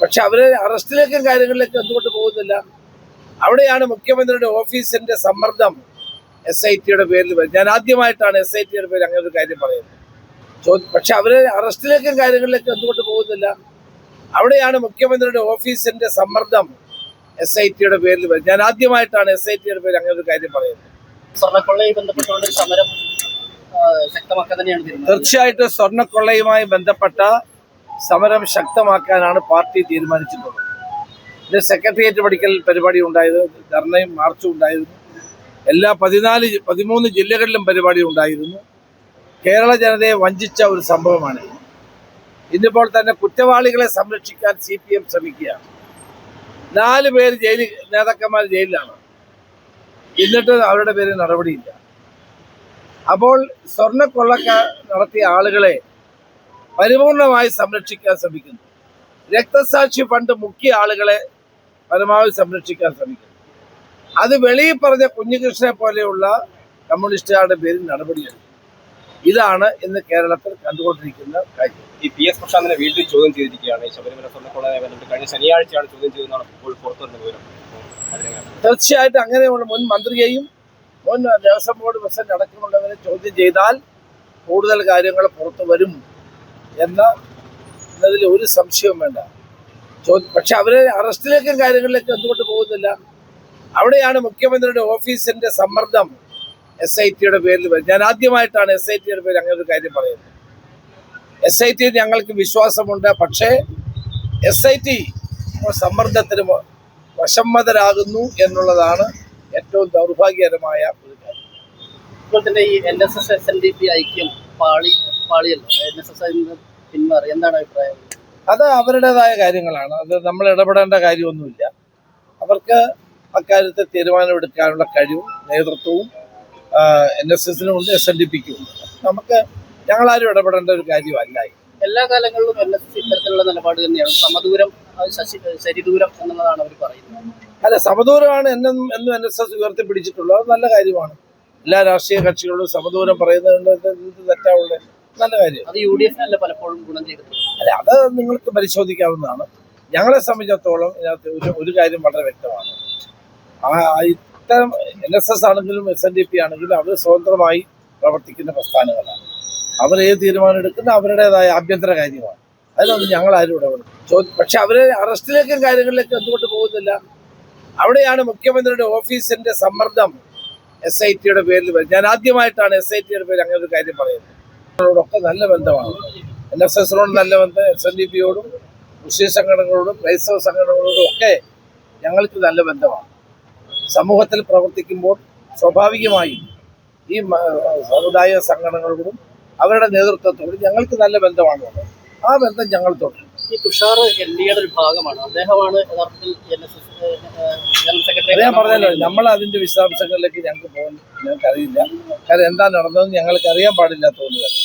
പക്ഷെ അവരെ അറസ്റ്റിലേക്കും കാര്യങ്ങളിലേക്കും എന്തുകൊണ്ട് പോകുന്നില്ല. അവിടെയാണ് മുഖ്യമന്ത്രിയുടെ ഓഫീസിന്റെ സമ്മർദ്ദം എസ് ഐ ടിയുടെ പേരിൽ വരുന്നത്. ഞാൻ ആദ്യമായിട്ടാണ് എസ് ഐ ടിയുടെ പേരിൽ അങ്ങനെ ഒരു കാര്യം പറയുന്നത്. പക്ഷെ അവരെ അറസ്റ്റിലേക്കും കാര്യങ്ങളിലേക്കും എന്തുകൊണ്ട് പോകുന്നില്ല. അവിടെയാണ് മുഖ്യമന്ത്രിയുടെ ഓഫീസിന്റെ സമ്മർദ്ദം എസ് ഐ ടിയുടെ പേരിൽ വരുന്നത്. ഞാൻ ആദ്യമായിട്ടാണ് എസ് ഐ ടിയുടെ പേരിൽ അങ്ങനെ ഒരു കാര്യം പറയുന്നത്. സ്വർണക്കൊള്ളയുമായി ബന്ധപ്പെട്ടുകൊണ്ട് സമരം തന്നെയാണ് തീർച്ചയായിട്ടും സ്വർണക്കൊള്ളയുമായി ബന്ധപ്പെട്ട സമരം ശക്തമാക്കാനാണ് പാർട്ടി തീരുമാനിച്ചിട്ടുള്ളത്. ഇത് സെക്രട്ടേറിയറ്റ് പഠിക്കൽ പരിപാടി ഉണ്ടായത് ധർണയും മാർച്ചും ഉണ്ടായിരുന്നു. എല്ലാ പതിനാല് പതിമൂന്ന് ജില്ലകളിലും പരിപാടി ഉണ്ടായിരുന്നു. കേരള ജനതയെ വഞ്ചിച്ച ഒരു സംഭവമാണ് ഇന്നിപ്പോൾ തന്നെ കുറ്റവാളികളെ സംരക്ഷിക്കാൻ സി പി എം ശ്രമിക്കുകയാണ്. നാല് പേര് ജയിലിൽ നേതാക്കന്മാർ ജയിലിലാണ്. എന്നിട്ട് അവരുടെ പേര് നടപടിയില്ല. അപ്പോൾ സ്വർണക്കൊള്ളക്ക നടത്തിയ ആളുകളെ പരിപൂർണമായി സംരക്ഷിക്കാൻ ശ്രമിക്കുന്നു. രക്തസാക്ഷി ഫണ്ട് മുഖ്യ ആളുകളെ പരമാവധി സംരക്ഷിക്കാൻ ശ്രമിക്കുന്നു. അത് വെളിയിൽ പറഞ്ഞ കുഞ്ഞികൃഷ്ണനെ പോലെയുള്ള കമ്മ്യൂണിസ്റ്റുകാരുടെ പേരിൽ നടപടിയെടുക്കും. ഇതാണ് ഇന്ന് കേരളത്തിൽ കണ്ടുകൊണ്ടിരിക്കുന്ന കാര്യം. ഈ പി എസ് പ്രശാന്തിനെ വീണ്ടും ചോദ്യം ചെയ്തിരിക്കുകയാണ്. ഈ ശബരിമല സ്വർണക്കൊള്ളയെ ബന്ധപ്പെട്ട് കഴിഞ്ഞ ശനിയാഴ്ചയാണ് ചോദ്യം ചെയ്തതെന്നാണ് ഇപ്പോൾ പുറത്തു വരുന്ന വിവരം. തീർച്ചയായിട്ടും അങ്ങനെയുള്ള മുൻ മന്ത്രിയെയും മുൻ ദേവസ്വം ബോർഡ് പ്രസിഡന്റ് അടക്കമുള്ളവരെ ചോദ്യം ചെയ്താൽ കൂടുതൽ കാര്യങ്ങൾ പുറത്തു വരും. എന്ന എന്നതിൽ ഒരു സംശയവും വേണ്ട. പക്ഷെ അവരെ അറസ്റ്റിലേക്കും കാര്യങ്ങളിലേക്കും എന്തുകൊണ്ട് പോകുന്നില്ല? അവിടെയാണ് മുഖ്യമന്ത്രിയുടെ ഓഫീസിന്റെ സമ്മർദ്ദം എസ് ഐ ടിയുടെ പേരിൽ വരുന്നത് ഞാൻ ആദ്യമായിട്ടാണ് എസ് ഐ ടിയുടെ പേരിൽ അങ്ങനെ ഒരു കാര്യം പറയുന്നത്. എസ് ഐ ടി ഞങ്ങൾക്ക് വിശ്വാസമുണ്ട്. പക്ഷേ എസ് ഐ ടി സമ്മർദ്ദത്തിന് വശമ്മതരാകുന്നു എന്നുള്ളതാണ് ഏറ്റവും ദൗർഭാഗ്യകരമായ ഒരു കാര്യം. ഇപ്പോൾ തന്നെ ഈ N S S S N D P ഐക്യം പാളി പാളിയല്ല. എൻ എസ് എസ് പിന്മാറി? എന്താണ് അഭിപ്രായം? അത് അവരുടേതായ കാര്യങ്ങളാണ്. അത് നമ്മൾ ഇടപെടേണ്ട കാര്യമൊന്നുമില്ല. അവർക്ക് അക്കാര്യത്തെ തീരുമാനമെടുക്കാനുള്ള കഴിവും നേതൃത്വവും എൻ എസ് എസിനും ഉണ്ട് എസ് എൻ ഡി പിക്കും ഉണ്ട്. നമുക്ക് ഞങ്ങളാരും ഇടപെടേണ്ട ഒരു കാര്യമല്ല എല്ലാ കാലങ്ങളിലും എൻ എസ് എസ് ഇത്തരത്തിലുള്ള നിലപാട് തന്നെയാണ്. സമദൂരം അത് ശരിദൂരം എന്നുള്ളതാണ് അവർ പറയുന്നത്. അല്ല സമദൂരമാണ് എന്നും എന്നും എൻ എസ് എസ് ഉയർത്തിപ്പിടിച്ചിട്ടുള്ളത്. അത് നല്ല കാര്യമാണ്. എല്ലാ രാഷ്ട്രീയ കക്ഷികളോടും സമദൂരം പറയുന്നത് തെറ്റാവുള്ളൂ തെറ്റാവുള്ളത് നല്ല കാര്യം. അത് യു ഡി എഫിനല്ല പലപ്പോഴും ഗുണം അല്ല അത് നിങ്ങൾക്ക് പരിശോധിക്കാവുന്നതാണ്. ഞങ്ങളെ സംബന്ധിച്ചിടത്തോളം ഇതിനകത്ത് ഒരു ഒരു കാര്യം വളരെ വ്യക്തമാണ്. ആ ഇത്തരം എൻ എസ് എസ് ആണെങ്കിലും എസ് എൻ ഡി പി ആണെങ്കിലും അവർ സ്വതന്ത്രമായി പ്രവർത്തിക്കുന്ന പ്രസ്ഥാനങ്ങളാണ്. അവർ ഏത് തീരുമാനം എടുക്കുന്ന അവരുടേതായ ആഭ്യന്തര കാര്യമാണ്. അതിനൊന്നും ഞങ്ങൾ ആരും ഇടപെടും ചോദ്യം പക്ഷെ അവരെ അറസ്റ്റിലേക്കും കാര്യങ്ങളിലേക്കും എന്തുകൊണ്ട് പോകുന്നില്ല? അവിടെയാണ് മുഖ്യമന്ത്രിയുടെ ഓഫീസിന്റെ സമ്മർദ്ദം എസ് ഐ ടിയുടെ പേരിൽ ഞാൻ ആദ്യമായിട്ടാണ് എസ് ഐ ടിയുടെ പേരിൽ അങ്ങനെ ഒരു കാര്യം പറയുന്നത്. അവരോടൊക്കെ നല്ല ബന്ധമാണ്. എൻ എസ് എസിനോട് നല്ല ബന്ധം എസ് എൻ ഡി പിയോടും മുസ്ലിം സംഘടനകളോടും ക്രൈസ്തവ സംഘടനകളോടും ഒക്കെ ഞങ്ങൾക്ക് നല്ല ബന്ധമാണ്. സമൂഹത്തിൽ പ്രവർത്തിക്കുമ്പോൾ സ്വാഭാവികമായും ഈ സമുദായ സംഘടനകളോടും അവരുടെ നേതൃത്വത്തോടും ഞങ്ങൾക്ക് നല്ല ബന്ധമാണ്. ആ ബന്ധം ഞങ്ങൾ തുടരും ഈ തുഷാർ എൻ ഡി എയുടെ ഒരു ഭാഗമാണ്. അദ്ദേഹമാണ് യഥാർത്ഥത്തിൽ ജനറൽ സെക്രട്ടറി ഞാൻ പറഞ്ഞല്ലോ നമ്മൾ അതിന്റെ വിശദാംശങ്ങളിലേക്ക് ഞങ്ങൾക്ക് പോകാൻ ഞങ്ങൾക്ക് അറിയില്ല കാരണം എന്താ നടന്നതെന്ന് ഞങ്ങൾക്ക് അറിയാൻ പാടില്ലാത്തതുകൊണ്ട് തന്നെ.